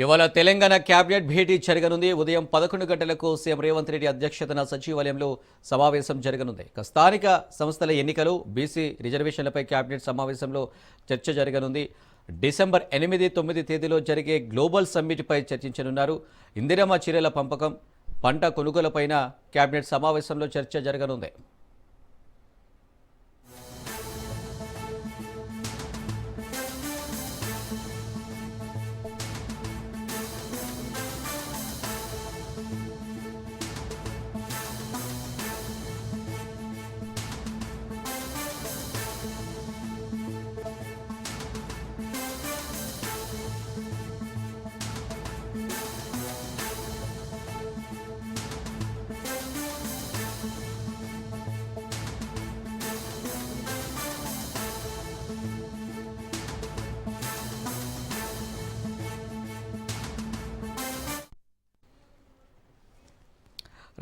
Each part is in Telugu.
ఇవాళ తెలంగాణ కేబినెట్ భేటీ జరగనుంది. ఉదయం పదకొండు గంటలకు సీఎం రేవంత్ రెడ్డి అధ్యక్షతన సచివాలయంలో సమావేశం జరగనుంది. ఇక స్థానిక సంస్థల ఎన్నికలు బీసీ రిజర్వేషన్లపై కేబినెట్ సమావేశంలో చర్చ జరగనుంది. డిసెంబర్ ఎనిమిది తొమ్మిది తేదీలో జరిగే గ్లోబల్ సమ్మిట్పై చర్చించనున్నారు. ఇందిరమ్మ చీరల పంపకం పంట కొనుగోలుపైన కేబినెట్ సమావేశంలో చర్చ జరగనుంది.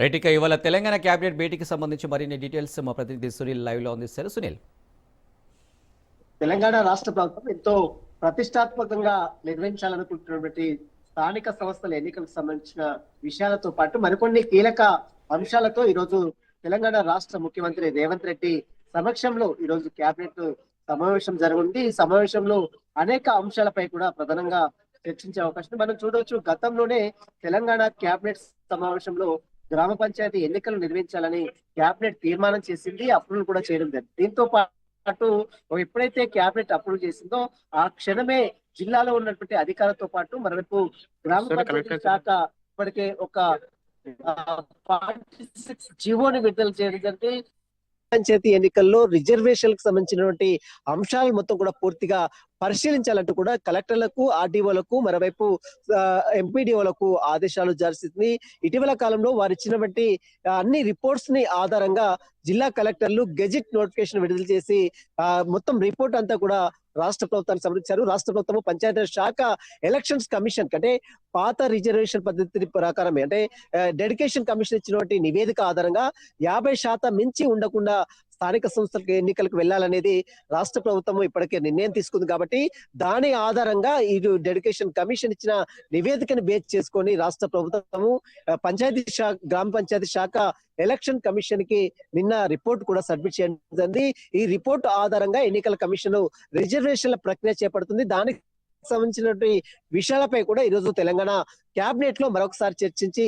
రైట్ ఇవాళ తెలంగాణ కేబినెట్ భేటీకి సంబంధించి మరిన్ని డీటెయిల్స్ మా ప్రతినిధి సునీల్ లైవ్లో అందిస్తారు. సునీల్. తెలంగాణ రాష్ట్ర ప్రభుత్వం ఎంతో ప్రతిష్టాత్మకంగా నిర్వహించాలనుకుంటున్నటువంటి స్థానిక సంస్థల ఎన్నికలకు సంబంధించిన విషయాలతో పాటు మరికొన్ని కీలక అంశాలతో ఈరోజు తెలంగాణ రాష్ట్ర ముఖ్యమంత్రి రేవంత్ రెడ్డి సమక్షంలో ఈరోజు కేబినెట్ సమావేశం జరగనుంది. ఈ సమావేశంలో అనేక అంశాలపై కూడా ప్రధానంగా చర్చించే అవకాశం మనం చూడవచ్చు గతంలోనే తెలంగాణ కేబినెట్ సమావేశంలో గ్రామ పంచాయతీ ఎన్నికలు నిర్వహించాలని కేబినెట్ తీర్మానం చేసింది అప్రూవల్ కూడా చేయడం జరిగింది. దీంతో పాటు ఎప్పుడైతే కేబినెట్ అప్రూవ్ చేసిందో ఆ క్షణమే జిల్లాలో ఉన్నటువంటి అధికారులతో పాటు మరోవైపు గ్రామ పంచాయతీ శాఖ ఇప్పటికే ఒక జీవోని విడుదల చేయడం జరిగింది. పంచాయతీ ఎన్నికల్లో రిజర్వేషన్కు సంబంధించినటువంటి అంశాలు మొత్తం కూడా పూర్తిగా పరిశీలించాలంటూ కూడా కలెక్టర్లకు ఆర్డీఓలకు మరోవైపు ఎంపీడీఓలకు ఆదేశాలు జారీ చేసింది. ఇటీవల కాలంలో వారు ఇచ్చినటువంటి అన్ని రిపోర్ట్స్ని ఆధారంగా జిల్లా కలెక్టర్లు గెజిట్ నోటిఫికేషన్ విడుదల చేసి ఆ, మొత్తం రిపోర్ట్ అంతా కూడా రాష్ట్ర ప్రభుత్వానికి సమర్పించారు. రాష్ట్ర ప్రభుత్వం పంచాయతీ శాఖ ఎలక్షన్స్ కమిషన్ అంటే పాత రిజర్వేషన్ పద్ధతి ప్రకారమే అంటే డెడికేషన్ కమిషన్ ఇచ్చినటువంటి నివేదిక ఆధారంగా యాభై శాతం మించి ఉండకుండా స్థానిక సంస్థలకు ఎన్నికలకు వెళ్ళాలనేది రాష్ట్ర ప్రభుత్వం ఇప్పటికే నిర్ణయం తీసుకుంది కాబట్టి దాని ఆధారంగా ఈ డెడికేషన్ కమిషన్ ఇచ్చిన నివేదికను బేస్ చేసుకొని రాష్ట్ర ప్రభుత్వము పంచాయతీ శాఖ గ్రామ పంచాయతీ శాఖ ఎలక్షన్ కమిషన్కి నిన్న రిపోర్ట్ కూడా సబ్మిట్ చేయడం ఈ రిపోర్ట్ ఆధారంగా ఎన్నికల కమిషన్ రిజర్వేషన్ల ప్రక్రియ చేపడుతుంది. దానికి సంబంధించినటువంటి విషయాలపై కూడా ఈరోజు తెలంగాణ క్యాబినెట్లో మరొకసారి చర్చించి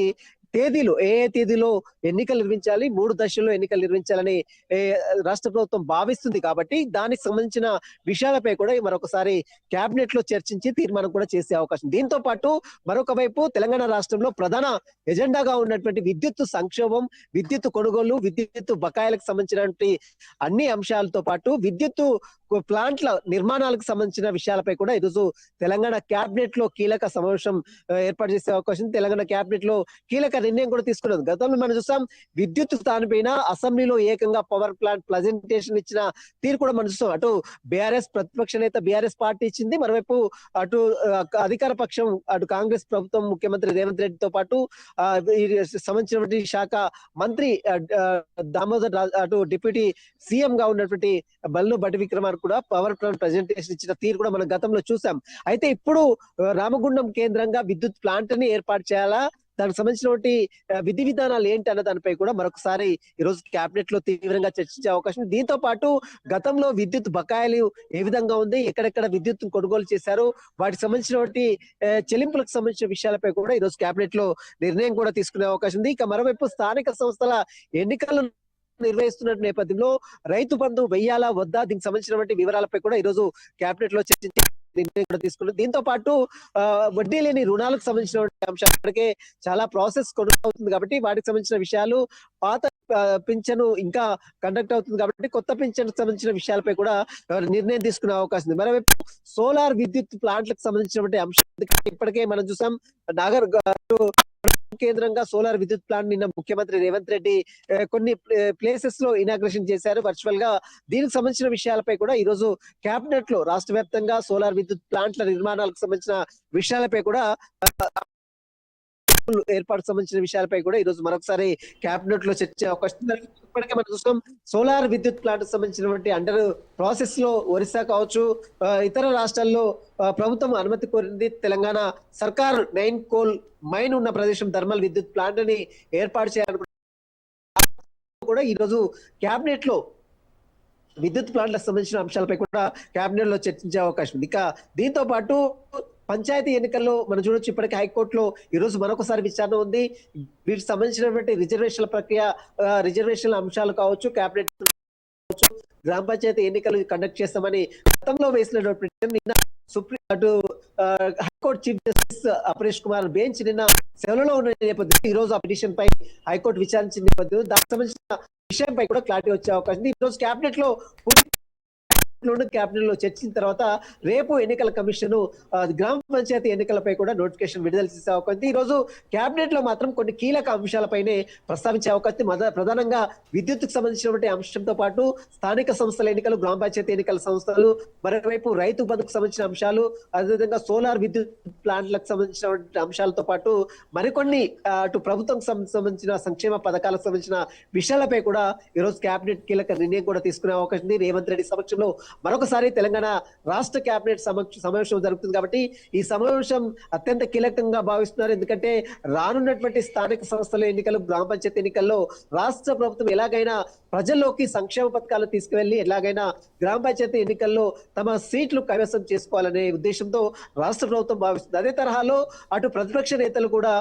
తేదీలు ఏ ఏ తేదీలో ఎన్నికలు నిర్వహించాలి మూడు దశల్లో ఎన్నికలు నిర్మించాలని రాష్ట్ర ప్రభుత్వం భావిస్తుంది కాబట్టి దానికి సంబంధించిన విషయాలపై కూడా మరొకసారి కేబినెట్లో చర్చించి తీర్మానం కూడా చేసే అవకాశం. దీంతో పాటు మరొక వైపు తెలంగాణ రాష్ట్రంలో ప్రధాన ఎజెండాగా ఉన్నటువంటి విద్యుత్ సంక్షోభం విద్యుత్ కొనుగోలు విద్యుత్ బకాయిలకు సంబంధించినటువంటి అన్ని అంశాలతో పాటు విద్యుత్ ప్లాంట్ల నిర్మాణాలకు సంబంధించిన విషయాలపై కూడా ఈరోజు తెలంగాణ కేబినెట్లో కీలక సమావేశం ఏర్పాటు చేసే అవకాశం తెలంగాణ కేబినెట్లో కీలక నిర్ణయం కూడా తీసుకున్నది. గతంలో మనం చూసాం విద్యుత్ దానిపైన అసెంబ్లీలో ఏకంగా పవర్ ప్లాంట్ ప్రజెంటేషన్ ఇచ్చిన తీరు కూడా మనం చూస్తాం అటు బీఆర్ఎస్ ప్రతిపక్ష నేత బీఆర్ఎస్ పార్టీ ఇచ్చింది. మరోవైపు అటు అధికార పక్షం అటు కాంగ్రెస్ ప్రభుత్వం ముఖ్యమంత్రి రేవంత్ రెడ్డితో పాటు సంబంధించినటువంటి శాఖ మంత్రి దామోదర్ అటు డిప్యూటీ సీఎం గా ఉన్నటువంటి బల్లు బట్టి విక్రమార్ కూడా పవర్ ప్లాంట్ ప్రజెంటేషన్ ఇచ్చిన తీరు కూడా మనం గతంలో చూసాం. అయితే ఇప్పుడు రామగుండం కేంద్రంగా విద్యుత్ ప్లాంట్ని ఏర్పాటు చేయాలా? దానికి సంబంధించినటువంటి విధి విధానాలు ఏంటి అన్న దానిపై కూడా మరొకసారి ఈ రోజు కేబినెట్లో తీవ్రంగా చర్చించే అవకాశం దీంతో పాటు గతంలో విద్యుత్ బకాయిలు ఏ విధంగా ఉంది? ఎక్కడెక్కడ విద్యుత్ కొనుగోలు చేశారు? వాటికి సంబంధించినటువంటి చెల్లింపులకు సంబంధించిన విషయాలపై కూడా ఈ రోజు కేబినెట్లో నిర్ణయం కూడా తీసుకునే అవకాశం ఉంది. ఇక మరోవైపు స్థానిక సంస్థల ఎన్నికలను నిర్వహిస్తున్న నేపథ్యంలో రైతు బంధు వెయ్యాలా వద్దా? దీనికి సంబంధించినటువంటి వివరాలపై కూడా ఈ రోజు కేబినెట్లో చర్చించి నిర్ణయం కూడా తీసుకున్నారు దీంతో పాటు వడ్డీ లేని రుణాలకు సంబంధించిన అంశాలు ఇప్పటికే చాలా ప్రాసెస్ కొనసాగుతుంది కాబట్టి వాటికి సంబంధించిన విషయాలు పాత పింఛను ఇంకా కండక్ట్ అవుతుంది కాబట్టి కొత్త పింఛన్ సంబంధించిన విషయాలపై కూడా నిర్ణయం తీసుకునే అవకాశం ఉంది. మరోవైపు సోలార్ విద్యుత్ ప్లాంట్లకు సంబంధించినటువంటి అంశం ఇప్పటికే మనం చూసాం. నాగర్ కేంద్రంగా సోలార్ విద్యుత్ ప్లాంట్ నిన్న ముఖ్యమంత్రి రేవంత్ రెడ్డి కొన్ని ప్లేసెస్లో ఇనాగ్రేషన్ చేశారు. వర్చువల్గా దీనికి సంబంధించిన విషయాలపై కూడా ఈ రోజు కేబినెట్లో రాష్ట్ర వ్యాప్తంగా సోలార్ విద్యుత్ ప్లాంట్ల నిర్మాణాలకు సంబంధించిన విషయాలపై కూడా ఏర్పాటు సంబంధించిన విషయాలపై కూడా ఈ రోజు మరొకసారి కేబినెట్లో చర్చ అవకాశం ఇప్పటికే మనం చూస్తాం సోలార్ విద్యుత్ ప్లాంట్ సంబంధించినటువంటి అండర్ ప్రాసెస్లో ఒరిస్సా కావచ్చు ఇతర రాష్ట్రాల్లో ప్రభుత్వం అనుమతి కోరింది. తెలంగాణ సర్కార్ నైన్ కోల్ మైన్ ఉన్న ప్రదేశం థర్మల్ విద్యుత్ ప్లాంట్ని ఏర్పాటు చేయాలనుకుంటున్నారు కూడా ఈ రోజు కేబినెట్లో విద్యుత్ ప్లాంట్లకు సంబంధించిన అంశాలపై కూడా కేబినెట్లో చర్చించే అవకాశం ఉంది. ఇక దీంతో పాటు పంచాయతీ ఎన్నికల్లో మనం చూడొచ్చు ఇప్పటికే హైకోర్టులో ఈ రోజు మరొకసారి విచారణ ఉంది. వీటికి సంబంధించినటువంటి రిజర్వేషన్ల ప్రక్రియ రిజర్వేషన్ రిజర్వేషన్ల అంశాలు కావచ్చు కేబినెట్ కావచ్చు గ్రామ పంచాయతీ ఎన్నికలు కండక్ట్ చేస్తామని గతంలో వేసినటువంటి నిన్న సుప్రీం అటు high court chief justice Aparesh Kumar bench నిన్న సెలవులో ఉన్న నేపథ్యంలో ఈ రోజు ఆ పిటిషన్ పై హైకోర్టు విచారించిన నేపథ్యంలో దానికి సంబంధించిన విషయంపై కూడా క్లారిటీ వచ్చే అవకాశం ఉంది. ఈ రోజు కేబినెట్లో కేబినెట్లో చర్చించిన తర్వాత రేపు ఎన్నికల కమిషన్ గ్రామ పంచాయతీ ఎన్నికలపై కూడా నోటిఫికేషన్ విడుదల చేసే అవకాశం ఈ రోజు క్యాబినెట్లో మాత్రం కొన్ని కీలక అంశాలపైనే ప్రస్తావించే అవకాశం ప్రధానంగా విద్యుత్కు సంబంధించినటువంటి అంశంతో పాటు స్థానిక సంస్థల ఎన్నికలు గ్రామ పంచాయతీ ఎన్నికల సంస్థలు మరోవైపు రైతు బంధుకు సంబంధించిన అంశాలు అదేవిధంగా సోలార్ విద్యుత్ ప్లాంట్లకు సంబంధించినటువంటి అంశాలతో పాటు మరికొన్ని అటు ప్రభుత్వం సంబంధించిన సంక్షేమ పథకాలకు సంబంధించిన విషయాలపై కూడా ఈ రోజు క్యాబినెట్ కీలక నిర్ణయం కూడా తీసుకునే అవకాశం ఉంది. రేవంత్ రెడ్డి సమక్షంలో మరొకసారి తెలంగాణ రాష్ట్ర కేబినెట్ సమక్ష సమావేశం జరుగుతుంది కాబట్టి ఈ సమావేశం అత్యంత కీలకంగా భావిస్తున్నారు. ఎందుకంటే రానున్నటువంటి స్థానిక సంస్థల ఎన్నికలు గ్రామ పంచాయతీ ఎన్నికల్లో రాష్ట్ర ప్రభుత్వం ఎలాగైనా ప్రజల్లోకి సంక్షేమ పథకాలు తీసుకువెళ్ళి ఎలాగైనా గ్రామ పంచాయతీ ఎన్నికల్లో తమ సీట్లు కైవసం చేసుకోవాలనే ఉద్దేశంతో రాష్ట్ర ప్రభుత్వం భావిస్తుంది. అదే తరహాలో అటు ప్రతిపక్ష నేతలు కూడా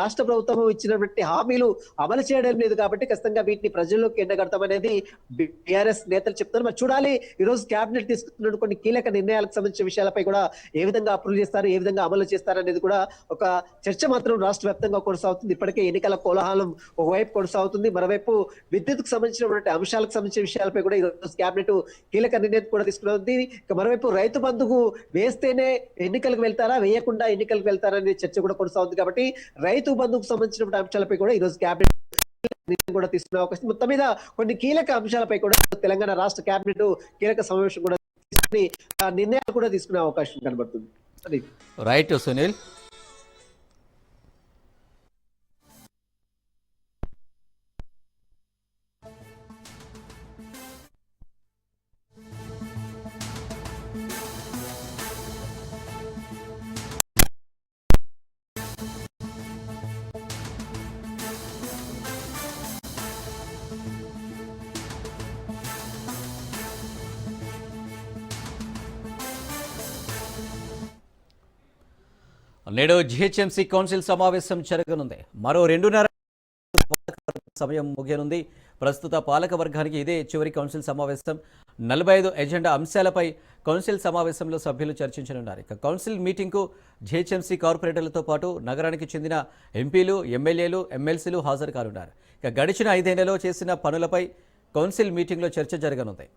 రాష్ట్ర ప్రభుత్వం ఇచ్చినటువంటి హామీలు అమలు చేయడం లేదు కాబట్టి ఖచ్చితంగా వీటిని ప్రజల్లోకి ఎండగడతామనేది బీఆర్ఎస్ నేతలు చెప్తారు మరి చూడాలి ఈ రోజు కేబినెట్ తీసుకున్న కొన్ని కీలక నిర్ణయాలకు సంబంధించిన విషయాలపై కూడా ఏ విధంగా అప్రూవ్ చేస్తారు ఏ విధంగా అమలు చేస్తారు అనేది కూడా ఒక చర్చ మాత్రం రాష్ట్ర వ్యాప్తంగా కొనసాగుతుంది. ఇప్పటికే ఎన్నికల కోలాహలం ఒకవైపు కొనసాగుతుంది. మరోవైపు విద్యుత్కు సంబంధించినటువంటి అంశాలకు సంబంధించిన విషయాలపై కూడా ఈ రోజు కేబినెట్ కీలక నిర్ణయం కూడా తీసుకున్నది. ఇక మరోవైపు రైతు బంధుకు వేస్తేనే ఎన్నికలకు వెళ్తారా వేయకుండా ఎన్నికలకు వెళ్తారా అనే చర్చ కూడా కొనసాగుతుంది. కాబట్టి రైతు బంధుకు సంబంధించినటువంటి అంశాలపై కూడా ఈ రోజు కేబినెట్ నిర్ణయం కూడా తీసుకునే అవకాశం మొత్తం మీద కొన్ని కీలక అంశాలపై కూడా తెలంగాణ రాష్ట్ర కేబినెట్ కీలక సమావేశం కూడా తీసుకుని ఆ నిర్ణయాలు కూడా తీసుకునే అవకాశం కనబడుతుంది. రైట్ సునీల్. నేడు జిహెచ్ఎంసీ కౌన్సిల్ సమావేశం జరగనుంది. మరో రెండున్నర సమయం ముగియనుంది. ప్రస్తుత పాలక వర్గానికి ఇదే చివరి కౌన్సిల్ సమావేశం. నలభై ఐదు ఎజెండా అంశాలపై కౌన్సిల్ సమావేశంలో సభ్యులు చర్చించనున్నారు. ఇక కౌన్సిల్ మీటింగ్కు జిహెచ్ఎంసీ కార్పొరేటర్లతో పాటు నగరానికి చెందిన ఎంపీలు ఎమ్మెల్యేలు ఎమ్మెల్సీలు హాజరు కానున్నారు. ఇక గడిచిన ఐదేళ్ళలో చేసిన పనులపై కౌన్సిల్ మీటింగ్లో చర్చ జరగనుంది.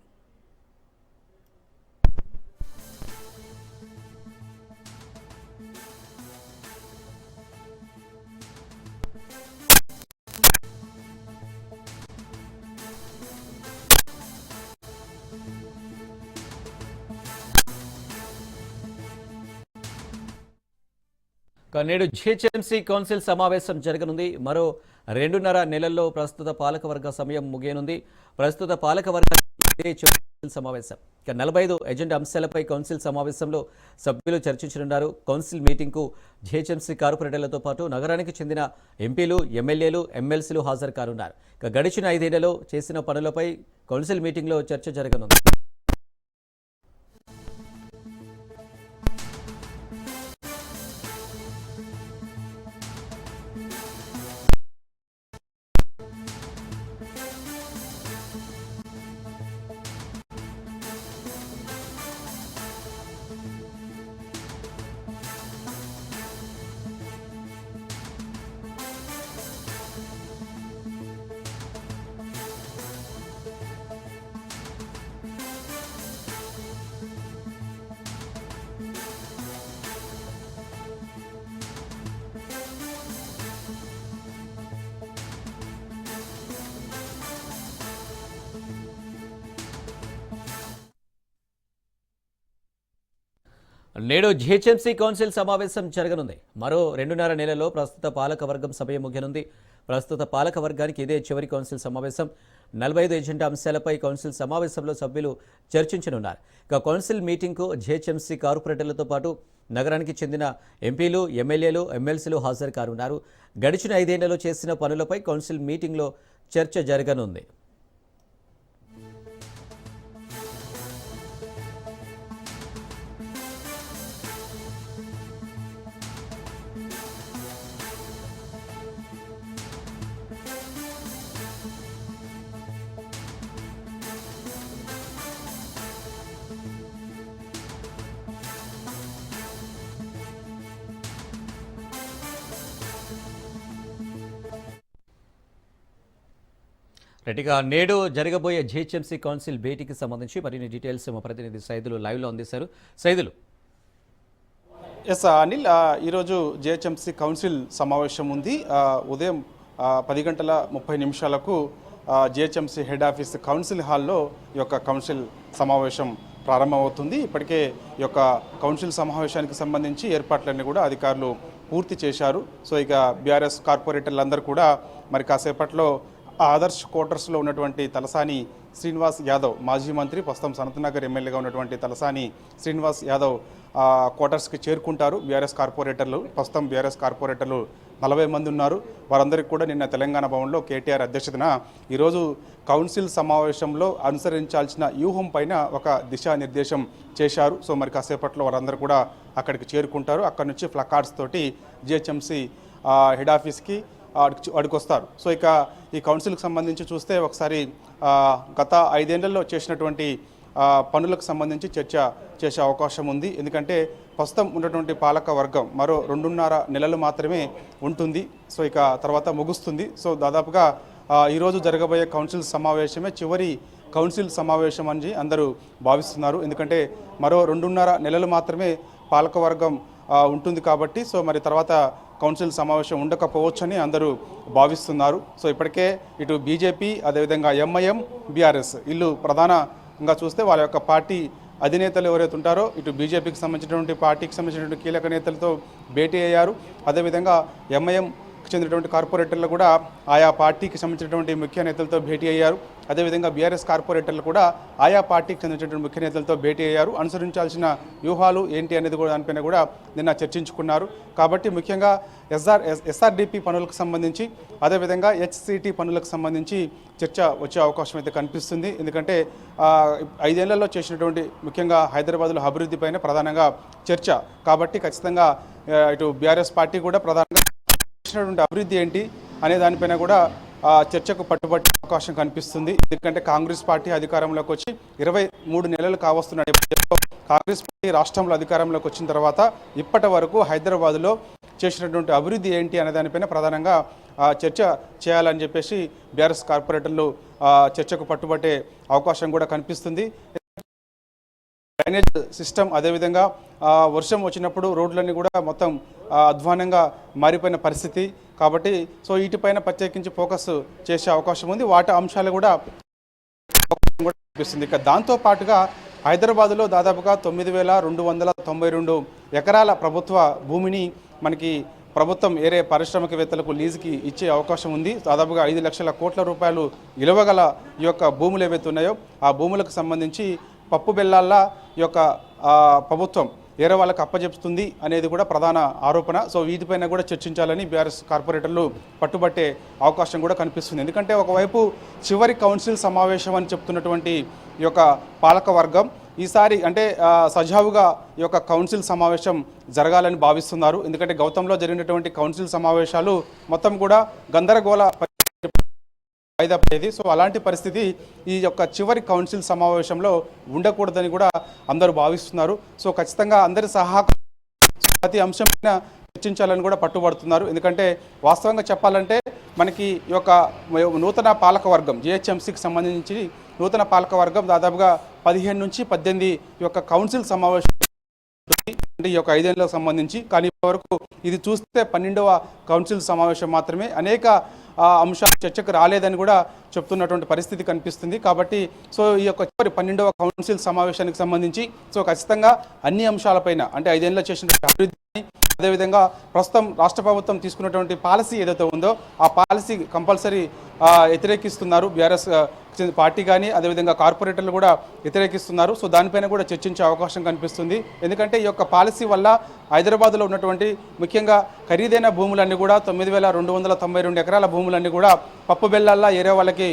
నేడు జిహెచ్ఎంసీ కౌన్సిల్ సమావేశం జరగనుంది. మరో రెండున్నర నెలల్లో ప్రస్తుత పాలకవర్గ సమయం ముగియనుంది. ప్రస్తుత పాలకవర్గ సమావేశం. ఇక నలభై ఐదు ఎజెండా అంశాలపై కౌన్సిల్ సమావేశంలో సభ్యులు చర్చించనున్నారు. కౌన్సిల్ మీటింగ్కు జిహెచ్ఎంసీ కార్పొరేటర్లతో పాటు నగరానికి చెందిన ఎంపీలు ఎమ్మెల్యేలు ఎమ్మెల్సీలు హాజరు కానున్నారు. ఇక గడిచిన ఐదేళ్ళలో చేసిన పనులపై కౌన్సిల్ మీటింగ్లో చర్చ జరగనుంది. నేడు జిహెచ్ఎంసీ కౌన్సిల్ సమావేశం జరగనుంది. మరో రెండున్నర నెలలో ప్రస్తుత పాలకవర్గం సమయం ప్రస్తుత పాలకవర్గానికి ఇదే చివరి కౌన్సిల్ సమావేశం. నలభై ఐదు ఎజెండా అంశాలపై కౌన్సిల్ సమావేశంలో సభ్యులు చర్చించనున్నారు. ఇక కౌన్సిల్ మీటింగ్కు జిహెచ్ఎంసీ కార్పొరేటర్లతో పాటు నగరానికి చెందిన ఎంపీలు ఎమ్మెల్యేలు ఎమ్మెల్సీలు హాజరు కానున్నారు. గడిచిన ఐదేళ్ళలో చేసిన పనులపై కౌన్సిల్ మీటింగ్లో చర్చ జరగనుంది. రెడ్డిగా నేడు జరగబోయే జిహెచ్ఎంసీ కౌన్సిల్ భేటీకి సంబంధించి మరిన్ని డీటెయిల్స్ మా ప్రతినిధి సైదులు లైవ్లో అందిస్తారు. Saidulu. Yes uh, Anil uh, ఈరోజు జిహెచ్ఎంసీ కౌన్సిల్ సమావేశం ఉంది. Uh, ఉదయం పది గంటల ముప్పై నిమిషాలకు జిహెచ్ఎంసీ హెడ్ ఆఫీస్ కౌన్సిల్ హాల్లో ఈ యొక్క కౌన్సిల్ సమావేశం ప్రారంభమవుతుంది. ఇప్పటికే ఈ యొక్క కౌన్సిల్ సమావేశానికి సంబంధించి ఏర్పాట్లన్నీ కూడా అధికారులు పూర్తి చేశారు. సో ఇక బీఆర్ఎస్ కార్పొరేటర్లందరూ కూడా మరి కాసేపట్లో ఆదర్శ్ క్వార్టర్స్లో ఉన్నటువంటి తలసాని శ్రీనివాస్ యాదవ్ మాజీ మంత్రి ప్రస్తుతం సనత్నగర్ ఎమ్మెల్యేగా ఉన్నటువంటి తలసాని శ్రీనివాస్ యాదవ్ క్వార్టర్స్కి చేరుకుంటారు. బీఆర్ఎస్ కార్పొరేటర్లు ప్రస్తుతం బీఆర్ఎస్ కార్పొరేటర్లు నలభై మంది ఉన్నారు. వారందరికీ కూడా నిన్న తెలంగాణ భవన్లో కేటీఆర్ అధ్యక్షతన ఈరోజు కౌన్సిల్ సమావేశంలో అనుసరించాల్సిన వ్యూహం పైన ఒక దిశానిర్దేశం చేశారు. సో మరి కాసేపట్లో వారందరూ కూడా అక్కడికి చేరుకుంటారు. అక్కడి నుంచి ఫ్లకార్డ్స్ తోటి జిహెచ్ఎంసీ హెడ్ ఆఫీస్కి అడుగు వస్తారు. సో ఇక ఈ కౌన్సిల్కి సంబంధించి చూస్తే ఒకసారి గత ఐదేళ్ళలో చేసినటువంటి పనులకు సంబంధించి చర్చ చేసే అవకాశం ఉంది. ఎందుకంటే ప్రస్తుతం ఉన్నటువంటి పాలక వర్గం మరో రెండున్నర నెలలు మాత్రమే ఉంటుంది. సో ఇక తర్వాత ముగుస్తుంది. సో దాదాపుగా ఈరోజు జరగబోయే కౌన్సిల్ సమావేశమే చివరి కౌన్సిల్ సమావేశం అని అందరూ భావిస్తున్నారు. ఎందుకంటే మరో రెండున్నర నెలలు మాత్రమే పాలకవర్గం ఉంటుంది కాబట్టి సో మరి తర్వాత కౌన్సిల్ సమావేశం ఉండకపోవచ్చని అందరూ భావిస్తున్నారు. సో ఇప్పటికే ఇటు బీజేపీ అదేవిధంగా ఎంఐఎం బీఆర్ఎస్ ఇల్లు ప్రధానంగా చూస్తే వాళ్ళ యొక్క పార్టీ అధినేతలు ఎవరైతే ఉంటారో ఇటు బీజేపీకి సంబంధించినటువంటి పార్టీకి సంబంధించినటువంటి కీలక నేతలతో భేటీ అయ్యారు. అదేవిధంగా ఎంఐఎం చెందినటువంటి కార్పొరేటర్లు కూడా ఆయా పార్టీకి సంబంధించినటువంటి ముఖ్య నేతలతో భేటీ అయ్యారు. అదేవిధంగా బీఆర్ఎస్ కార్పొరేటర్లు కూడా ఆయా పార్టీకి చెందినటువంటి ముఖ్య నేతలతో భేటీ అయ్యారు. అనుసరించాల్సిన వ్యూహాలు ఏంటి అనేది కూడా దానిపైన కూడా నిన్న చర్చించుకున్నారు. కాబట్టి ముఖ్యంగా ఎస్ఆర్ ఎస్ఆర్డిపి పనులకు సంబంధించి అదేవిధంగా హెచ్సిటి పనులకు సంబంధించి చర్చ వచ్చే అవకాశం అయితే కనిపిస్తుంది. ఎందుకంటే ఐదేళ్ళలో చేసినటువంటి ముఖ్యంగా హైదరాబాద్లో అభివృద్ధి పైన ప్రధానంగా చర్చ. కాబట్టి ఖచ్చితంగా ఇటు బీఆర్ఎస్ పార్టీ కూడా ప్రధానంగా చేసినటువంటి అభివృద్ధి ఏంటి అనే దానిపైన కూడా చర్చకు పట్టుబట్టే అవకాశం కనిపిస్తుంది. ఎందుకంటే కాంగ్రెస్ పార్టీ అధికారంలోకి వచ్చి ఇరవై మూడు నెలలు కావస్తున్న నేపథ్యంలో కాంగ్రెస్ పార్టీ రాష్ట్రంలో అధికారంలోకి వచ్చిన తర్వాత ఇప్పటి వరకు హైదరాబాద్లో చేసినటువంటి అభివృద్ధి ఏంటి అనే దానిపైన ప్రధానంగా చర్చ చేయాలని చెప్పేసి బీఆర్ఎస్ కార్పొరేటర్లు చర్చకు పట్టుబట్టే అవకాశం కూడా కనిపిస్తుంది. డ్రైనేజ్ సిస్టమ్ అదేవిధంగా వర్షం వచ్చినప్పుడు రోడ్లన్నీ కూడా మొత్తం అధ్వానంగా మారిపోయిన పరిస్థితి. కాబట్టి సో వీటిపైన ప్రత్యేకించి ఫోకస్ చేసే అవకాశం ఉంది. వాటి అంశాలు కూడా కూడా కనిపిస్తుంది. ఇక దాంతో పాటుగా హైదరాబాదులో దాదాపుగా తొమ్మిది వేల రెండు వందల తొంభై రెండు ఎకరాల ప్రభుత్వ భూమిని మనకి ప్రభుత్వం ఏరే పారిశ్రామికవేత్తలకు లీజుకి ఇచ్చే అవకాశం ఉంది. దాదాపుగా ఐదు లక్షల కోట్ల రూపాయలు విలువగల ఈ యొక్క భూములు ఏవైతే ఉన్నాయో ఆ భూములకు సంబంధించి పప్పు బెల్లాల్లా ఈ యొక్క ప్రభుత్వం వేరే వాళ్ళకి అప్పజెప్తుంది అనేది కూడా ప్రధాన ఆరోపణ. సో వీటిపైన కూడా చర్చించాలని బీఆర్ఎస్ కార్పొరేటర్లు పట్టుబట్టే అవకాశం కూడా కనిపిస్తుంది. ఎందుకంటే ఒకవైపు చివరి కౌన్సిల్ సమావేశం అని చెప్తున్నటువంటి ఈ యొక్క పాలకవర్గం ఈసారి అంటే సజావుగా ఈ యొక్క కౌన్సిల్ సమావేశం జరగాలని భావిస్తున్నారు. ఎందుకంటే గౌతంలో జరిగినటువంటి కౌన్సిల్ సమావేశాలు మొత్తం కూడా గందరగోళ వాయిదా పడేది సో అలాంటి పరిస్థితి ఈ యొక్క చివరి కౌన్సిల్ సమావేశంలో ఉండకూడదని కూడా అందరూ భావిస్తున్నారు. సో ఖచ్చితంగా అందరి సహా ప్రతి అంశం చర్చించాలని కూడా పట్టుబడుతున్నారు. ఎందుకంటే వాస్తవంగా చెప్పాలంటే మనకి ఈ యొక్క నూతన పాలకవర్గం జిహెచ్ఎంసీకి సంబంధించి నూతన పాలకవర్గం దాదాపుగా పదిహేను నుంచి పద్దెనిమిది యొక్క కౌన్సిల్ సమావేశం అంటే ఈ యొక్క ఐదేళ్ళకు సంబంధించి. కానీ ఇప్పటివరకు ఇది చూస్తే పన్నెండవ కౌన్సిల్ సమావేశం మాత్రమే. అనేక అంశాలు చర్చకు రాలేదని కూడా చెప్తున్నటువంటి పరిస్థితి కనిపిస్తుంది. కాబట్టి సో ఈ యొక్క చివరి పన్నెండవ కౌన్సిల్ సమావేశానికి సంబంధించి సో ఖచ్చితంగా అన్ని అంశాలపైన అంటే ఐదేళ్ళలో చేసినటువంటి అభివృద్ధిని అదేవిధంగా ప్రస్తుతం రాష్ట్ర ప్రభుత్వం తీసుకున్నటువంటి పాలసీ ఏదైతే ఉందో ఆ పాలసీ కంపల్సరీ వ్యతిరేకిస్తున్నారు బీఆర్ఎస్ పార్టీ కానీ అదేవిధంగా కార్పొరేటర్లు కూడా వ్యతిరేకిస్తున్నారు. సో దానిపైన కూడా చర్చించే అవకాశం కనిపిస్తుంది. ఎందుకంటే ఈ యొక్క పాలసీ వల్ల హైదరాబాద్లో ఉన్నటువంటి ముఖ్యంగా ఖరీదైన భూములన్నీ కూడా తొమ్మిది వేల రెండు వందల తొంభై రెండు ఎకరాల భూములన్నీ కూడా పప్పు బెల్లల్లా ఏరే వాళ్ళకి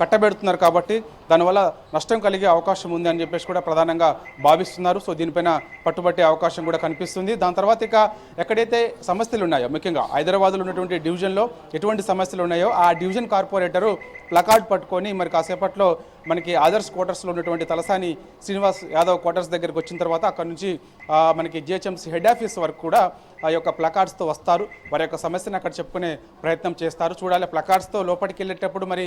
కట్టబెడుతున్నారు కాబట్టి దానివల్ల నష్టం కలిగే అవకాశం ఉంది అని చెప్పేసి కూడా ప్రధానంగా భావిస్తున్నారు. సో దీనిపైన పట్టుబట్టే అవకాశం కూడా కనిపిస్తుంది. దాని తర్వాత ఇక ఎక్కడైతే సమస్యలు ఉన్నాయో ముఖ్యంగా హైదరాబాద్లో ఉన్నటువంటి డివిజన్లో ఎటువంటి సమస్యలు ఉన్నాయో ఆ డివిజన్ కార్పొరేటరు ప్లకార్డ్ పట్టుకొని మరి కాసేపట్లో మనకి ఆదర్శ్ క్వార్టర్స్లో ఉన్నటువంటి తలసాని శ్రీనివాస్ యాదవ్ క్వార్టర్స్ దగ్గరికి వచ్చిన తర్వాత అక్కడ నుంచి మనకి జిహెచ్ఎంసీ హెడ్ ఆఫీస్ వరకు కూడా ఆ యొక్క ప్లకార్డ్స్తో వస్తారు. వారి యొక్క సమస్యను అక్కడ చెప్పుకునే ప్రయత్నం చేస్తారు. చూడాలి ప్లకార్డ్స్తో లోపలికి వెళ్ళేటప్పుడు మరి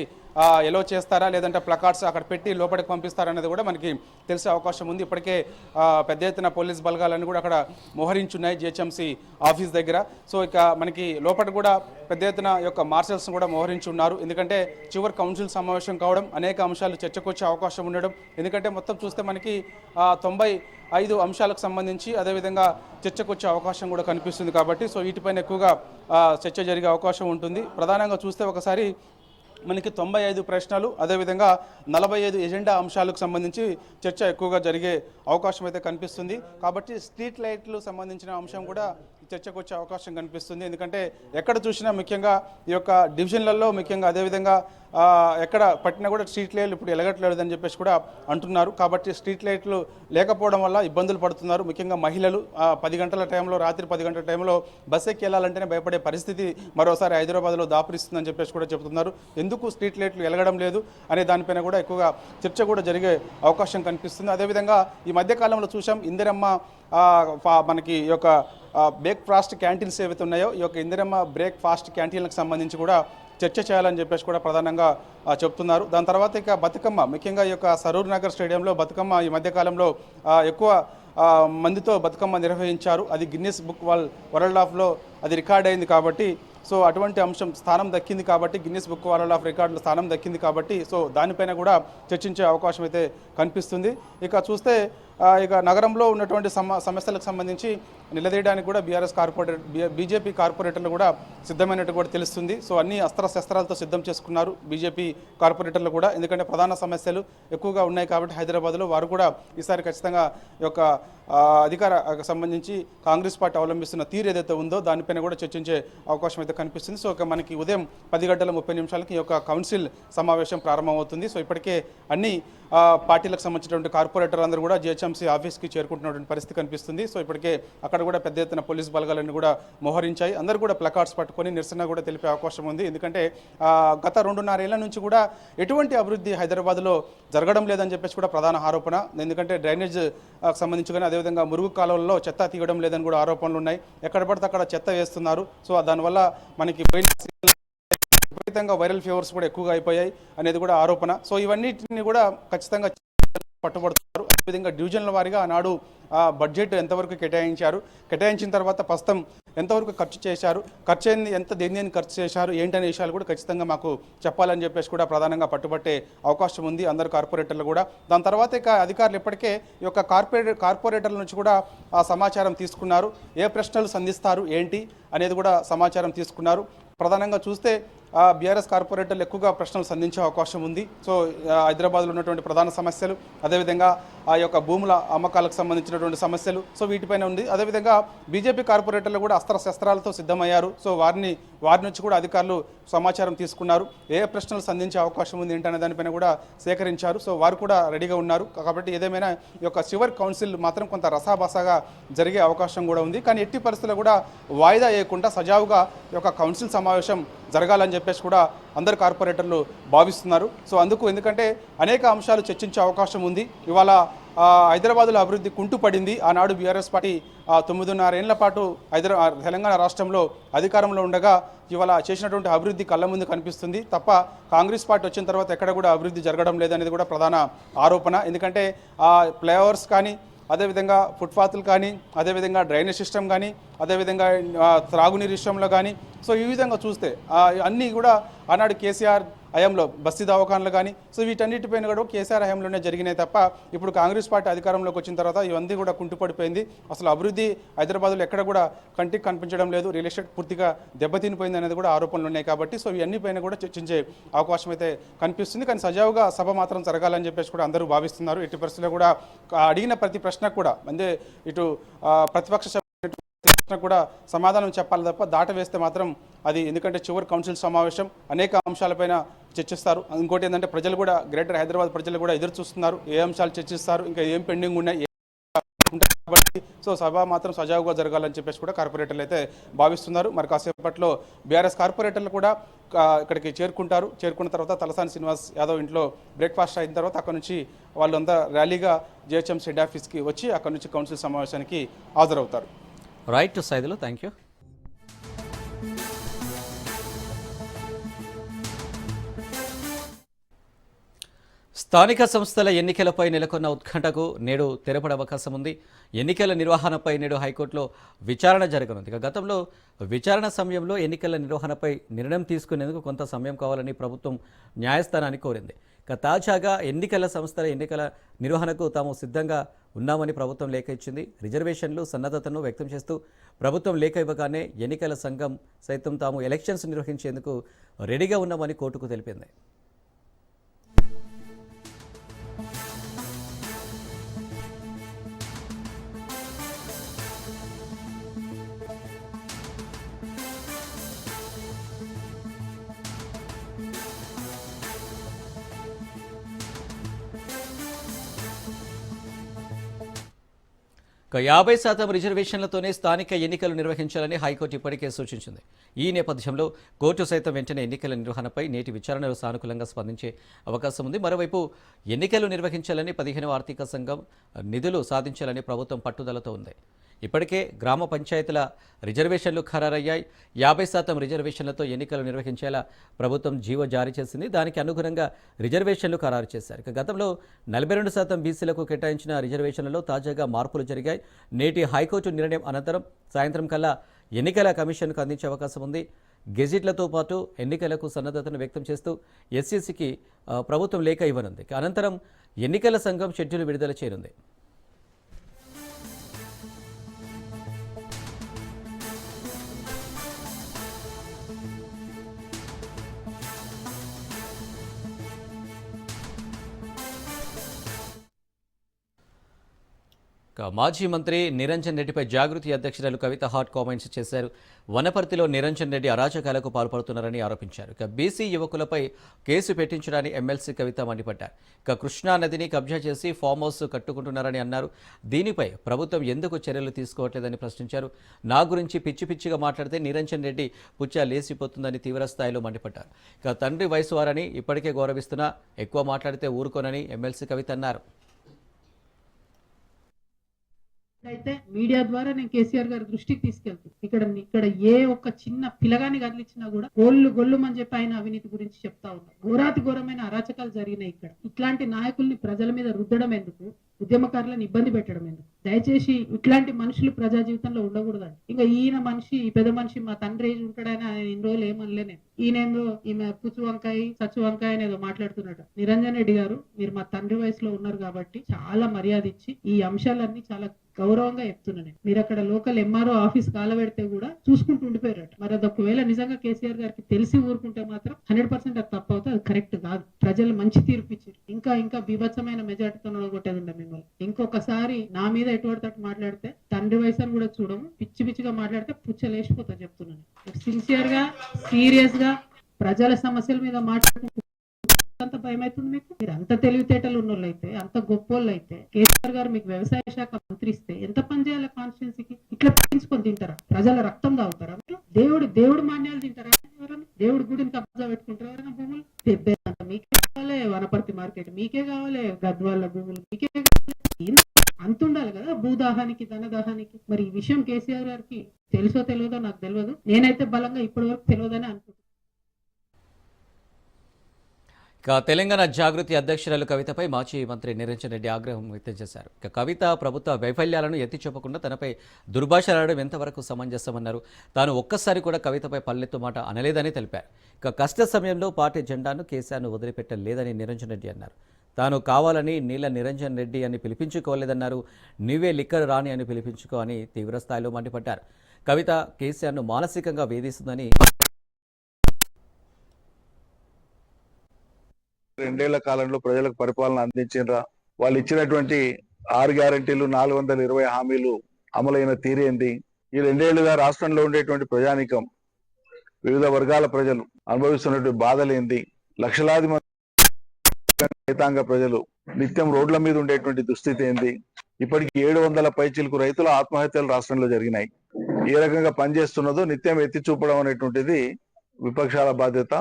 ఎలో చేస్తారా? లేదంటే ప్లకార్డ్స్ అక్కడ పెట్టి లోపలికి పంపిస్తారా అనేది కూడా మనకి తెలిసే అవకాశం ఉంది. ఇప్పటికే పెద్ద ఎత్తున పోలీస్ బలగాలన్నీ కూడా అక్కడ మోహరించున్నాయి జిహెచ్ఎంసీ ఆఫీస్ దగ్గర. సో ఇక మనకి లోపల కూడా పెద్ద ఎత్తున యొక్క మార్షల్స్ కూడా మోహరించి ఉన్నారు ఎందుకంటే చివరి కౌన్సిల్ సమావేశం కావడం అనేక అంశాలు చర్చకు వచ్చే అవకాశం ఉండడం. ఎందుకంటే మొత్తం చూస్తే మనకి తొంభై ఐదు అంశాలకు సంబంధించి అదేవిధంగా చర్చకు వచ్చే అవకాశం కూడా కనిపిస్తుంది కాబట్టి సో వీటిపైన ఎక్కువగా చర్చ జరిగే అవకాశం ఉంటుంది. ప్రధానంగా చూస్తే ఒకసారి మనకి తొంభై ఐదు ప్రశ్నలు అదేవిధంగా నలభై ఐదు ఎజెండా అంశాలకు సంబంధించి చర్చ ఎక్కువగా జరిగే అవకాశం అయితే కనిపిస్తుంది. కాబట్టి స్ట్రీట్ లైట్లు సంబంధించిన అంశం కూడా చర్చకు వచ్చే అవకాశం కనిపిస్తుంది. ఎందుకంటే ఎక్కడ చూసినా ముఖ్యంగా ఈ యొక్క డివిజన్లలో ముఖ్యంగా అదేవిధంగా ఎక్కడ పట్టినా కూడా స్ట్రీట్ లైట్లు ఇప్పుడు ఎలగట్లేదని చెప్పేసి కూడా అంటున్నారు. కాబట్టి స్ట్రీట్ లైట్లు లేకపోవడం వల్ల ఇబ్బందులు పడుతున్నారు. ముఖ్యంగా మహిళలు పది గంటల టైంలో రాత్రి పది గంటల టైంలో బస్ ఎక్కి వెళ్ళాలంటేనే భయపడే పరిస్థితి మరోసారి హైదరాబాద్లో దాపురిస్తుందని చెప్పేసి కూడా చెబుతున్నారు ఎందుకు స్ట్రీట్ లైట్లు వెలగడం లేదు అనే దానిపైన కూడా ఎక్కువగా చర్చ కూడా జరిగే అవకాశం కనిపిస్తుంది. అదేవిధంగా ఈ మధ్యకాలంలో చూసాం ఇందిరమ్మ మనకి ఈ యొక్క బ్రేక్ఫాస్ట్ క్యాంటీన్స్ ఏవైతే ఉన్నాయో ఈ యొక్క ఇందిరమ్మ బ్రేక్ ఫాస్ట్ క్యాంటీన్లకు సంబంధించి కూడా చర్చ చేయాలని చెప్పేసి కూడా ప్రధానంగా చెప్తున్నారు. దాని తర్వాత ఇక బతుకమ్మ ముఖ్యంగా ఈ యొక్క సరూర్ నగర్ స్టేడియంలో బతుకమ్మ ఈ మధ్యకాలంలో ఎక్కువ మందితో బతుకమ్మ నిర్వహించారు. అది గిన్నెస్ బుక్ వాల్ వరల్డ్ ఆఫ్లో అది రికార్డ్ అయింది కాబట్టి సో అటువంటి అంశం స్థానం దక్కింది కాబట్టి గిన్నెస్ బుక్ వరల్డ్ ఆఫ్ రికార్డులో స్థానం దక్కింది కాబట్టి సో దానిపైన కూడా చర్చించే అవకాశం అయితే కనిపిస్తుంది. ఇక చూస్తే ఇక నగరంలో ఉన్నటువంటి సమ సమస్యలకు సంబంధించి నిలదీయడానికి కూడా బీఆర్ఎస్ కార్పొరేటర్ బీజేపీ కార్పొరేటర్లు కూడా సిద్ధమైనట్టు కూడా తెలుస్తుంది. సో అన్ని అస్త్ర శస్త్రాలతో సిద్ధం చేసుకున్నారు బీజేపీ కార్పొరేటర్లు కూడా. ఎందుకంటే ప్రధాన సమస్యలు ఎక్కువగా ఉన్నాయి కాబట్టి హైదరాబాద్లో వారు కూడా ఈసారి ఖచ్చితంగా ఈ యొక్క అధికార సంబంధించి కాంగ్రెస్ పార్టీ అవలంబిస్తున్న తీరు ఏదైతే ఉందో దానిపైన కూడా చర్చించే అవకాశం అయితే కనిపిస్తుంది. సో ఇక మనకి ఉదయం పది గంటల ముప్పై నిమిషాలకి ఈ యొక్క కౌన్సిల్ సమావేశం ప్రారంభమవుతుంది. సో ఇప్పటికే అన్ని పార్టీలకు సంబంధించినటువంటి కార్పొరేటర్ అందరూ కూడా జిహెచ్ఎంసీ ఆఫీస్కి చేరుకుంటున్నటువంటి పరిస్థితి కనిపిస్తుంది. సో ఇప్పటికే అక్కడ కూడా పెద్ద ఎత్తున పోలీస్ బలగాలను కూడా మోహరించాయి. అందరూ కూడా ప్లకార్డ్స్ పట్టుకొని నిరసన కూడా తెలిపే అవకాశం ఉంది. ఎందుకంటే గత రెండున్నరేళ్ళ నుంచి కూడా ఎటువంటి అభివృద్ధి హైదరాబాద్లో జరగడం లేదని చెప్పేసి కూడా ప్రధాన ఆరోపణ. ఎందుకంటే డ్రైనేజ్ సంబంధించి కానీ అదేవిధంగా మురుగు కాలువల్లో చెత్త తీయడం లేదని కూడా ఆరోపణలు ఉన్నాయి. ఎక్కడ పడితే అక్కడ చెత్త వేస్తున్నారు. సో దానివల్ల మనకి పోయిన విపరీతంగా వైరల్ ఫీవర్స్ కూడా ఎక్కువగా అయిపోయాయి అనేది కూడా ఆరోపణ. సో ఇవన్నిటిని కూడా ఖచ్చితంగా పట్టుబడుతున్నారు. అదేవిధంగా డివిజన్ల వారీగా ఆనాడు ఆ బడ్జెట్ ఎంతవరకు కేటాయించారు కేటాయించిన తర్వాత ప్రస్తుతం ఎంతవరకు ఖర్చు చేశారు ఖర్చు అయింది ఎంత దేని దేని ఖర్చు చేశారు ఏంటనే విషయాలు కూడా ఖచ్చితంగా మాకు చెప్పాలని చెప్పేసి కూడా ప్రధానంగా పట్టుబట్టే అవకాశం ఉంది అందరు కార్పొరేటర్లు కూడా. దాని తర్వాత ఇక అధికారులు ఇప్పటికే ఈ యొక్క కార్పొరేటర్ కార్పొరేటర్ల నుంచి కూడా ఆ సమాచారం తీసుకున్నారు. ఏ ప్రశ్నలు సంధిస్తారు ఏంటి అనేది కూడా సమాచారం తీసుకున్నారు. ప్రధానంగా చూస్తే బీఆర్ఎస్ కార్పొరేటర్లు ఎక్కువగా ప్రశ్నలు సంధించే అవకాశం ఉంది. సో హైదరాబాద్లో ఉన్నటువంటి ప్రధాన సమస్యలు అదేవిధంగా ఆ యొక్క భూముల అమ్మకాలకు సంబంధించినటువంటి సమస్యలు సో వీటిపైన ఉంది. అదేవిధంగా బీజేపీ కార్పొరేటర్లు కూడా అస్త్ర శస్త్రాలతో సిద్ధమయ్యారు. సో వారిని వారి నుంచి కూడా అధికారులు సమాచారం తీసుకున్నారు. ఏ ప్రశ్నలు సంధించే అవకాశం ఉంది ఏంటనే దానిపైన కూడా సేకరించారు. సో వారు కూడా రెడీగా ఉన్నారు. కాబట్టి ఏదేమైనా ఈ యొక్క చివరి కౌన్సిల్ మాత్రం కొంత రసాబసాగా జరిగే అవకాశం కూడా ఉంది. కానీ ఎట్టి పరిస్థితుల్లో కూడా వాయిదా వేయకుండా సజావుగా ఈ యొక్క కౌన్సిల్ సమావేశం జరగాలని చెప్పి చెప్పేసి కూడా అందరు కార్పొరేటర్లు భావిస్తున్నారు. సో అందుకు ఎందుకంటే అనేక అంశాలు చర్చించే అవకాశం ఉంది. ఇవాళ హైదరాబాదులో హైదరాబాద్లో అభివృద్ధి కుంటుపడింది. ఆనాడు బీఆర్ఎస్ పార్టీ తొమ్మిదిన్నరేళ్ళ పాటు హైదరా తెలంగాణ రాష్ట్రంలో అధికారంలో ఉండగా ఇవాళ చేసినటువంటి అభివృద్ధి కళ్ళ ముందు కనిపిస్తుంది. తప్ప కాంగ్రెస్ పార్టీ వచ్చిన తర్వాత ఎక్కడ కూడా అభివృద్ధి జరగడం లేదనేది కూడా ప్రధాన ఆరోపణ. ఎందుకంటే ఆ ఫ్లైఓవర్స్ కానీ అదేవిధంగా ఫుట్పాత్లు కానీ అదేవిధంగా డ్రైనేజ్ సిస్టమ్ కానీ అదేవిధంగా త్రాగునీరు విషయంలో కానీ. సో ఈ విధంగా చూస్తే అన్నీ కూడా ఆనాడు కేసీఆర్ హయాంలో బస్తీ దవాఖానలు కానీ సో వీటన్నిటిపైన కూడా కేసీఆర్ హయాంలోనే జరిగినాయి తప్ప ఇప్పుడు కాంగ్రెస్ పార్టీ అధికారంలోకి వచ్చిన తర్వాత ఇవన్నీ కూడా కుంటుపడిపోయింది. అసలు అభివృద్ధి హైదరాబాద్లో ఎక్కడ కూడా కంటికి కనిపించడం లేదు. రియల్ ఎస్టేట్ పూర్తిగా దెబ్బతినిపోయింది అనేది కూడా ఆరోపణలు ఉన్నాయి కాబట్టి సో ఇవన్నీ పైన కూడా చర్చించే అవకాశం అయితే కనిపిస్తుంది. కానీ సజావుగా సభ మాత్రం జరగాలని చెప్పేసి కూడా అందరూ భావిస్తున్నారు. ఎట్టి పరిస్థితుల్లో కూడా అడిగిన ప్రతి ప్రశ్నకు కూడా అంటే ఇటు ప్రతిపక్ష ప్రశ్న కూడా సమాధానం చెప్పాలి తప్ప దాట వేస్తే మాత్రం అది ఎందుకంటే చివరి కౌన్సిల్ సమావేశం అనేక అంశాలపైన చర్చిస్తారు. ఇంకోటి ఏంటంటే ప్రజలు కూడా గ్రేటర్ హైదరాబాద్ ప్రజలు కూడా ఎదురు చూస్తున్నారు. ఏ అంశాలు చర్చిస్తారు? ఇంకా ఏం పెండింగ్ ఉన్నాయి? కాబట్టి సో సభ మాత్రం సజావుగా జరగాలని చెప్పేసి కూడా కార్పొరేటర్లు అయితే భావిస్తున్నారు. మరి కాసేపట్లో బీఆర్ఎస్ కార్పొరేటర్లు కూడా ఇక్కడికి చేరుకుంటారు. చేరుకున్న తర్వాత తలసాని శ్రీనివాస్ యాదవ్ ఇంట్లో బ్రేక్ఫాస్ట్ అయిన తర్వాత అక్కడ నుంచి వాళ్ళంతా ర్యాలీగా జిహెచ్ఎంసీ హెడ్ ఆఫీస్కి వచ్చి అక్కడ నుంచి కౌన్సిల్ సమావేశానికి హాజరవుతారు. రైట్ సైదులు థ్యాంక్ యూ స్థానిక సంస్థల ఎన్నికలపై నెలకొన్న ఉత్కంఠకు నేడు తెరపడే అవకాశం ఉంది. ఎన్నికల నిర్వహణపై నేడు హైకోర్టులో విచారణ జరగనుంది. ఇక గతంలో విచారణ సమయంలో ఎన్నికల నిర్వహణపై నిర్ణయం తీసుకునేందుకు కొంత సమయం కావాలని ప్రభుత్వం న్యాయస్థానాన్ని కోరింది. తాజాగా ఎన్నికల సంస్థల ఎన్నికల నిర్వహణకు తాము సిద్ధంగా ఉన్నామని ప్రభుత్వం లేఖ ఇచ్చింది. రిజర్వేషన్లు సన్నద్ధతను వ్యక్తం చేస్తూ ప్రభుత్వం లేఖ ఇవ్వగానే ఎన్నికల సంఘం సైతం తాము ఎలక్షన్స్ నిర్వహించేందుకు రెడీగా ఉన్నామని కోర్టుకు తెలిపింది. ఇక యాభై శాతం రిజర్వేషన్లతోనే స్థానిక ఎన్నికలు నిర్వహించాలని హైకోర్టు ఇప్పటికే సూచించింది. ఈ నేపథ్యంలో కోర్టు సైతం వెంటనే ఎన్నికల నిర్వహణపై నేటి విచారణలు సానుకూలంగా స్పందించే అవకాశం ఉంది. మరోవైపు ఎన్నికలు నిర్వహించాలని పదిహేనవ ఆర్థిక సంఘం నిధులు సాధించాలని ప్రభుత్వం పట్టుదలతో ఉంది. ఇప్పటికే గ్రామ పంచాయతీల రిజర్వేషన్లు ఖరారయ్యాయి. యాభై శాతం రిజర్వేషన్లతో ఎన్నికలు నిర్వహించేలా ప్రభుత్వం జీవో జారీ చేసింది. దానికి అనుగుణంగా రిజర్వేషన్లు ఖరారు చేశారు. ఇక గతంలో నలభై రెండు శాతం బీసీలకు కేటాయించిన రిజర్వేషన్లలో తాజాగా మార్పులు జరిగాయి. నేటి హైకోర్టు నిర్ణయం అనంతరం సాయంత్రం కల్లా ఎన్నికల కమిషన్కు అందించే అవకాశం ఉంది. గెజిట్లతో పాటు ఎన్నికలకు సన్నద్ధతను వ్యక్తం చేస్తూ ఎస్సీసీకి ప్రభుత్వం లేఖ ఇవ్వనుంది. అనంతరం ఎన్నికల సంఘం షెడ్యూల్ విడుదల చేయనుంది. మాజీ మంత్రి నిరంజన్ రెడ్డిపై జాగృతి అధ్యక్షురాలు కవిత హాట్ కామెంట్స్ చేశారు. వనపర్తిలో నిరంజన్ రెడ్డి అరాచకాలకు పాల్పడుతున్నారని ఆరోపించారు. ఇక బీసీ యువకులపై కేసు పెట్టించడాన్ని ఎమ్మెల్సీ కవిత మండిపడ్డారు. ఇక కృష్ణా నదిని కబ్జా చేసి ఫామ్ హౌస్ కట్టుకుంటున్నారని అన్నారు. దీనిపై ప్రభుత్వం ఎందుకు చర్యలు తీసుకోవట్లేదని ప్రశ్నించారు. నా గురించి పిచ్చి పిచ్చిగా మాట్లాడితే నిరంజన్ రెడ్డి పుచ్చ లేసిపోతుందని తీవ్ర స్థాయిలో మండిపడ్డారు. ఇక తండ్రి వయసు వారని ఇప్పటికే గౌరవిస్తున్నా ఎక్కువ మాట్లాడితే ఊరుకోనని ఎమ్మెల్సీ కవిత అన్నారు. అయితే మీడియా ద్వారా నేను కేసీఆర్ గారి దృష్టికి తీసుకెళ్తాను ఇక్కడ ఇక్కడ ఏ ఒక్క చిన్న పిలగాని కదిలించినా కూడా గోళ్ళు గొల్లుమని చెప్పి ఆయన అవినీతి గురించి చెప్తా ఉన్నారు ఘోరాతి ఘోరమైన అరాచకాలు జరిగినాయి ఇక్కడ. ఇట్లాంటి నాయకుల్ని ప్రజల మీద రుద్దడం ఎందుకు? ఉద్యమకారులను ఇబ్బంది పెట్టడం ఎందుకు? దయచేసి ఇట్లాంటి మనుషులు ప్రజా జీవితంలో ఉండకూడదండి. ఇంకా ఈయన మనిషి ఈ పెద్ద మనిషి మా తండ్రి ఏజ్ ఉంటాడని ఆయన ఇన్ని రోజులు ఏమనలే నేను ఈయనేందో ఈమె పుచ్చు వంకాయ సచ్చు వంకాయ అనేదో మాట్లాడుతున్నాడు. నిరంజన్ రెడ్డి గారు మీరు మా తండ్రి వయసులో ఉన్నారు కాబట్టి చాలా మర్యాద ఇచ్చి ఈ అంశాలన్నీ చాలా గౌరవంగా చెప్తున్నా నేను మీరు అక్కడ లోకల్ ఎంఆర్ఓ ఆఫీస్ కాలబెడితే కూడా చూసుకుంటూ ఉండిపోయారట. మరి అది ఒకవేళ నిజంగా కేసీఆర్ గారికి తెలిసి ఊరుకుంటే మాత్రం హండ్రెడ్ పర్సెంట్ అది తప్పవుతే అది కరెక్ట్ కాదు. ప్రజలు మంచి తీర్పు ఇచ్చారు. ఇంకా ఇంకా బీభత్సమైన మెజార్టీతో కొట్టేది ఉండే మిమ్మల్ని ఇంకొకసారి నా మీద ఎటువంటి తట్టు మాట్లాడితే తండ్రి వయసు కూడా చూడము. పిచ్చి పిచ్చిగా మాట్లాడితే పుచ్చలేసిపోతా చెప్తున్నాను. సిన్సియర్గా సీరియస్గా ప్రజల సమస్యల మీద మాట్లాడుకుంటూ అంత భయం అవుతుంది మీకు? మీరు అంత తెలివితేటలు ఉన్నోళ్ళు అయితే అంత గొప్పోళ్ళు అయితే కేసీఆర్ గారు మీకు వ్యవసాయ శాఖ మంత్రి ఇస్తే ఎంత పని చేయాలి కాన్స్టిట్యున్సీకి ఇట్లా పెంచుకొని తింటారా? ప్రజల రక్తం తాగుతారా? దేవుడు దేవుడు మాన్యాలు తింటారా? ఎవరైనా దేవుడి గుడిని కబ్జా పెట్టుకుంటారు? ఎవరైనా భూములు పెద్ద మీకే కావాలి వనపర్తి మార్కెట్ మీకే కావాలి గద్వాల భూములు మీకే కావాలి. అంతుండాలి అంత ఉండాలి కదా భూదాహానికి ధనదాహానికి. మరి ఈ విషయం కేసీఆర్ గారికి తెలుసో తెలియదో నాకు తెలియదు. నేనైతే బలంగా ఇప్పటి వరకు తెలియదని అనుకుంటున్నాను. ఇక తెలంగాణ జాగృతి అధ్యక్షురాలు కవితపై మాజీ మంత్రి నిరంజన్ రెడ్డి ఆగ్రహం వ్యక్తం చేశారు. ఇక కవిత ప్రభుత్వ వైఫల్యాలను ఎత్తి చూపకుండా తనపై దుర్భాషలాడడం ఎంతవరకు సమంజసమన్నారు. తాను ఒక్కసారి కూడా కవితపై పల్లెత్తు మాట అనలేదని తెలిపారు. ఇక కష్ట సమయంలో పార్టీ జెండాను కేసీఆర్ను వదిలిపెట్టలేదని నిరంజన్ రెడ్డి అన్నారు. తాను కావాలని నీల నిరంజన్ రెడ్డి అని పిలిపించుకోలేదన్నారు. నీవే లిక్కర్ రాని అని పిలిపించుకో అని తీవ్రస్థాయిలో మండిపడ్డారు. కవిత కేసీఆర్ను మానసికంగా వేధిస్తుందని రెండేళ్ళ కాలంలో ప్రజలకు పరిపాలన అందించినరా? వాళ్ళు ఇచ్చినటువంటి ఆరు గ్యారంటీలు నాలుగు వందల ఇరవై హామీలు అమలైన తీరేంది ఈ రెండేళ్ళుగా రాష్ట్రంలో ఉండేటువంటి ప్రజానికం వివిధ వర్గాల ప్రజలు అనుభవిస్తున్నటువంటి బాధలేంది లక్షలాది మంది రైతాంగ ప్రజలు నిత్యం రోడ్ల మీద ఉండేటువంటి దుస్థితి ఏంది? ఇప్పటికి ఏడు వందల పైచిలకు రైతుల ఆత్మహత్యలు రాష్ట్రంలో జరిగినాయి. ఏ రకంగా పనిచేస్తున్నదో నిత్యం ఎత్తి చూపడం అనేటువంటిది విపక్షాల బాధ్యత.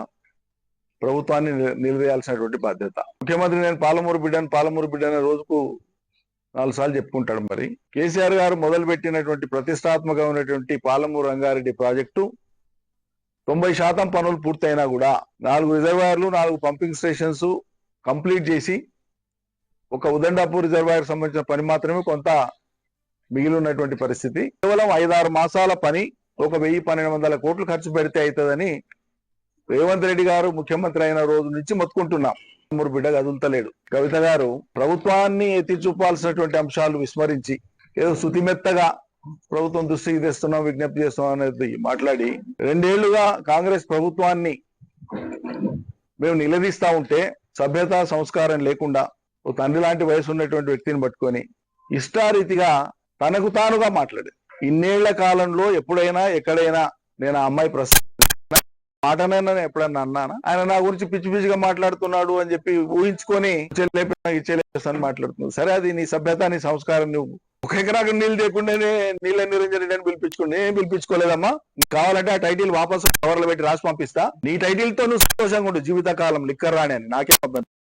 ప్రభుత్వాన్ని నిలవేయాల్సినటువంటి బాధ్యత. ముఖ్యమంత్రి నేను పాలమూరు బిడ్డను పాలమూరు బిడ్డను రోజుకు నాలుగు సార్లు చెప్పుకుంటాడు మరి. కేసీఆర్ గారు మొదలుపెట్టినటువంటి ప్రతిష్టాత్మకమైనటువంటి పాలమూరు రంగారెడ్డి ప్రాజెక్టు తొంభై శాతం పనులు పూర్తయినా కూడా నాలుగు రిజర్వాయర్లు నాలుగు పంపింగ్ స్టేషన్స్ కంప్లీట్ చేసి ఒక ఉదండాపూర్ రిజర్వాయర్ సంబంధించిన పని మాత్రమే కొంత మిగిలి ఉన్నటువంటి పరిస్థితి. కేవలం ఐదారు మాసాల పని ఒక వెయ్యి పన్నెండు వందల కోట్లు ఖర్చు పెడితే అవుతుందని రేవంత్ రెడ్డి గారు ముఖ్యమంత్రి అయిన రోజు నుంచి మొత్తుకుంటున్నాం. మూడు బిడ్డ కదులుతలేడు కవిత గారు ప్రభుత్వాన్ని ఎత్తి చూపాల్సినటువంటి అంశాలు విస్మరించి ఏదో శుతిమెత్తగా ప్రభుత్వం దృష్టికి తెస్తున్నాం విజ్ఞప్తి చేస్తున్నాం అనేది మాట్లాడి రెండేళ్ళుగా కాంగ్రెస్ ప్రభుత్వాన్ని మేము నిలదీస్తా ఉంటే సభ్యత సంస్కారం లేకుండా ఓ తండ్రి లాంటి వయసు ఉన్నటువంటి వ్యక్తిని పట్టుకొని ఇష్టారీతిగా తనకు తానుగా మాట్లాడేది ఇన్నేళ్ళ కాలంలో ఎప్పుడైనా ఎక్కడైనా నేను ఆ అమ్మాయి ప్రశ్న మాటనైనా నేను ఎప్పుడన్నా అన్నానా? ఆయన నా గురించి పిచ్చి పిచ్చిగా మాట్లాడుతున్నాడు అని చెప్పి ఊహించుకొని ఇచ్చేలేపని మాట్లాడుతున్నాడు. సరే అది నీ సభ్యత నీ సంస్కారం నువ్వు. ఒక ఎకరాకు నీళ్ళు లేకుండానే నీళ్ళ నిరంజన్ రెడ్డి అని పిలిపించుకుని నేను పిలిపించుకోలేదమ్మా? కావాలంటే ఆ టైటిల్ వాపసు కవర్లో పెట్టి రాసి పంపిస్తా. నీ టైటిల్తో నువ్వు సంతోషంగా ఉండు. జీవితకాలం లిక్కర్ రాని అని. నాకే అభ్యంతరం